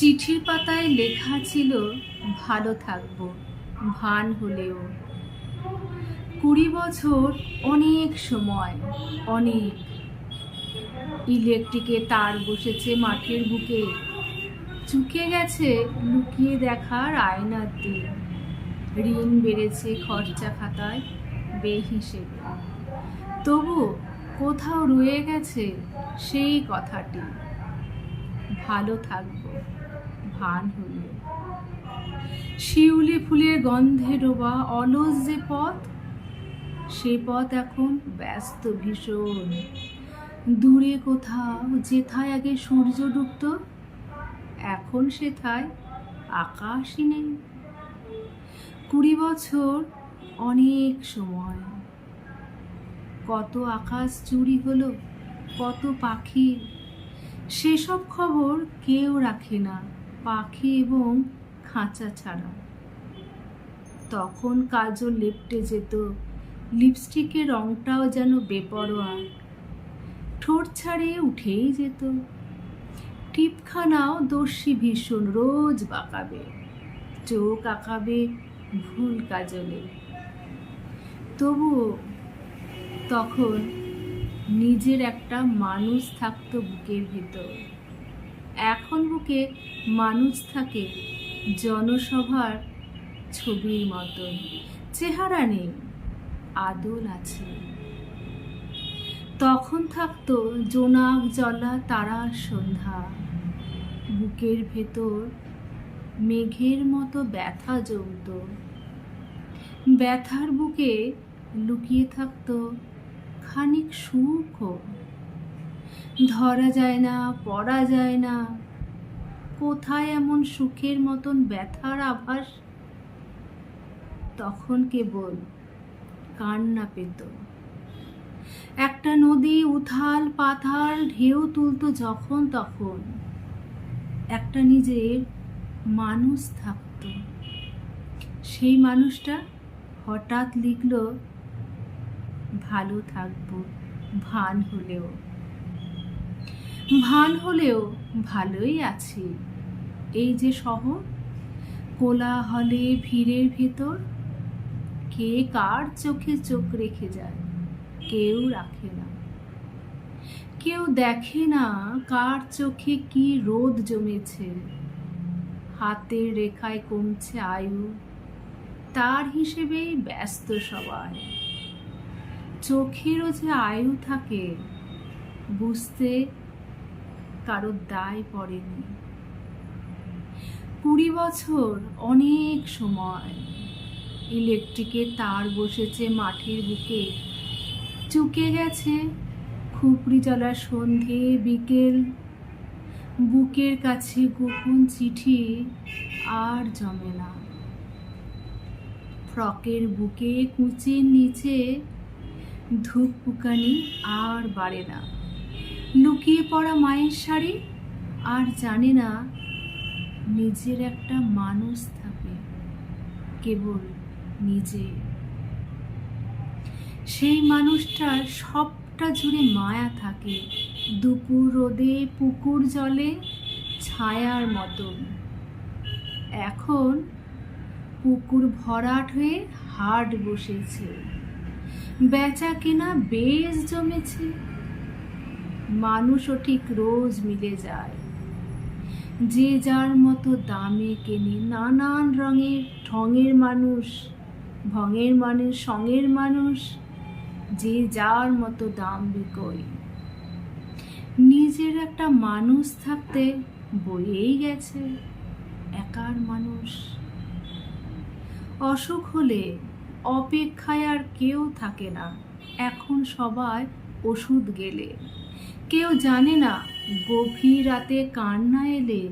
চিঠির পাতায় লেখা ছিল, ভালো থাকব, ভান হলেও। কুড়ি বছর, অনেক সময়, অনেক। ইলেকট্রিকে তার বসেছে মাঠের বুকে। চুকে গেছে লুকিয়ে দেখার আয়নার দিন ঋণ বেড়েছে খরচা খাতায় বেহিসেবে। তবু কোথাও রয়ে গেছে সেই কথাটি, ভালো থাকব। ভান হলে শিউলি ফুলের গন্ধে ডোবা অলস যে পথ সে পথ এখন ব্যস্ত ভীষণ। দূরে কোথাও যেথায় আগে সূর্য ডুবত, এখন সেথায় আকাশই নেই। কুড়ি বছর অনেক সময়। কত আকাশ চুরি হলো, কত পাখি, সেসব খবর কেউ রাখে না। পাখি এবং খাঁচা ছাড়া। তখন কাজও লেপটে যেত। লিপস্টিকের রংটাও যেন বেপরোয়া। ঠোঁট ছাড়িয়ে উঠেই যেত। টিপখানাও দর্শী ভীষণ, রোজ বাঁকাবে। চোখ আঁকাবে ভুল কাজলে। তবুও তখন নিজের একটা মানুষ থাকতো বুকের ভেতর। এখন বুকে মানুষ থাকে জনসভার ছবির মতন চেহারা নেই, আদল আছে। তখন থাকতো জোনাক জলা তারা সন্ধ্যা। বুকের ভেতর মেঘের মতো ব্যথা জমত। ব্যথার বুকে লুকিয়ে থাকতো খানিক সুখ। ধরা যায় না, পড়া যায় না। কোথায় এমন সুখের মতন ব্যথার আভাস? তখন কেবল কান্না পেত। একটা নদী, উথাল, পাথাল, ঢেউ তুলতো যখন তখন একটা নিজের মানুষ থাকতো। সেই মানুষটা হঠাৎ লিখলো, ভালো থাকব, ভান হলেও। ভান হলেও ভালোই আছি। এই যে শহর, কোলাহলে ভিড়ের ভেতর, কে কার চোখে চোখ রেখে যায়, কেউ রাখে না। কেউ দেখে না কার চোখে কি রোদ জমেছে। হাতের রেখায় কমছে আয়ু, তার হিসেবেই ব্যস্ত সবাই। চোখেরও যে আয়ু থাকে, বুঝতে কারোর দায় পড়েনি। কুড়ি বছর অনেক সময় ইলেকট্রিকের তার বসেছে মাঠের বুকে। চুকে গেছে খুপড়ি জলার সন্ধে বিকেল। বুকের কাছে গোপন চিঠি আর জমে না। ফ্রকের বুকে কুচির নিচে ধূপ পুকানি আর বাড়ে না। লুকিয়ে পড়া মায়ের শাড়ি? আর জানে না, নিজের একটা মানুষ থাকে কেবল নিজে। সেই মানুষটার সবটা জুড়ে মায়া থাকে, দুপুর রোদে, পুকুর জলে, ছায়ার মতন। এখন পুকুর ভরাট হয়ে হাট বসেছে, বেচা কেনা বেশ জমেছে মানুষও ঠিক রোজ মিলে যায়। যে যার মতো দামে কেনে নানান রঙের, ঠঙের মানুষ, ভঙের মানুষ সঙের মানুষ, যে যার মতো দাম বিকোয়। নিজের একটা মানুষ থাকতে বইয়েই গেছে একার মানুষ। অসুখ হলে অপেক্ষায় আর কেউ থাকে না, এখন সবাই ওষুধ গেলে। কেউ জানে না, গভীর রাতে কান্না এলে,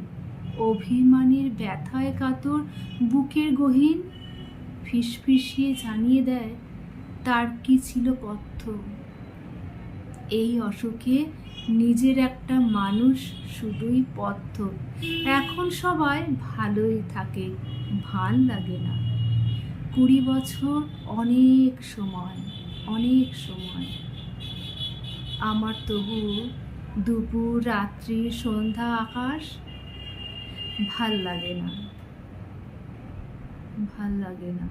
অভিমানের ব্যথায় কাতর বুকের গহীন। ফিসফিসিয়ে জানিয়ে দেয়, তার কি ছিল পথ্য? এই অসুখে নিজের একটা মানুষ শুধুই পথ্য। এখন সবাই ভালোই থাকে ভান লাগে না। কুড়ি বছর অনেক সময় অনেক সময়। আমার তবু দুপুর, রাত্রি, সন্ধ্যা, আকাশ ভালো লাগে না। ভালো লাগে না।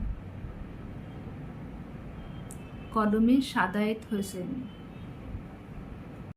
কলমে সাদায়েত হোসেন